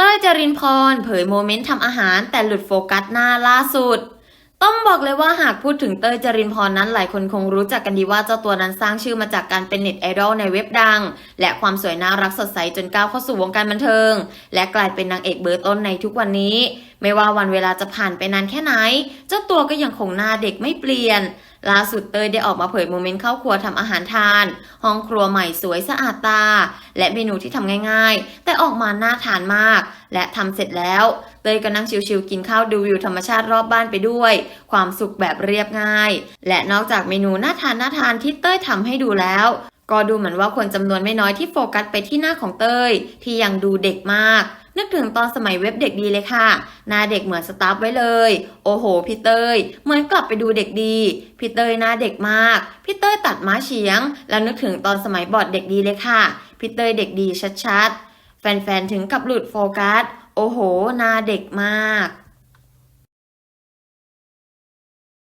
เต้ยจรินพรเผยโมเมนต์ทำอาหารแต่หลุดโฟกัสหน้าล่าสุด ต้องบอกเลยว่าหากพูดถึงเต้ยจรินพรนั้นหลายคนคงรู้จักกันดีว่าเจ้าตัวนั้นสร้างชื่อมาจากการเป็นเน็ตไอดอลในเว็บดัง และความสวยน่ารักสดใสจนก้าวเข้าสู่วงการบันเทิง และกลายเป็นนางเอกเบอร์ต้นในทุกวันนี้ ไม่ว่าวันเวลาจะผ่านไปนานแค่ไหน เจ้าตัวก็ยังคงหน้าเด็กไม่เปลี่ยน ล่าสุดเตยได้ออกมาเผยโมเมนต์เข้าครัวทำอาหารทาน ห้องครัวใหม่สวยสะอาดตา และเมนูที่ทำง่ายๆ แต่ออกมาน่าทานมาก และทำเสร็จแล้ว เตยก็นั่งชิวๆกินข้าวดูวิวธรรมชาติรอบบ้านไปด้วย ความสุขแบบเรียบง่าย และนอกจากเมนูน่าทานน่าทานที่เต้ยทำให้ดูแล้วก็ดูเหมือนว่าคนจำนวนไม่น้อยที่โฟกัสไปที่หน้าของเต้ย ที่ยังดูเด็กมาก นึกถึงตอนสมัยเว็บเด็กดีเลยค่ะหน้าเด็กเหมือนสตาร์ฟไว้เลย โอ้โหพี่เตยเหมือนกลับไปดูเด็กดีพี่เตยหน้าเด็กมากพี่เตยตัดม้าเฉียง แล้วนึกถึงตอนสมัยบอดเด็กดีเลยค่ะพี่เตยเด็กดีชัดๆ แฟนๆถึงกับหลุดโฟกัส โอ้โหหน้าเด็กมาก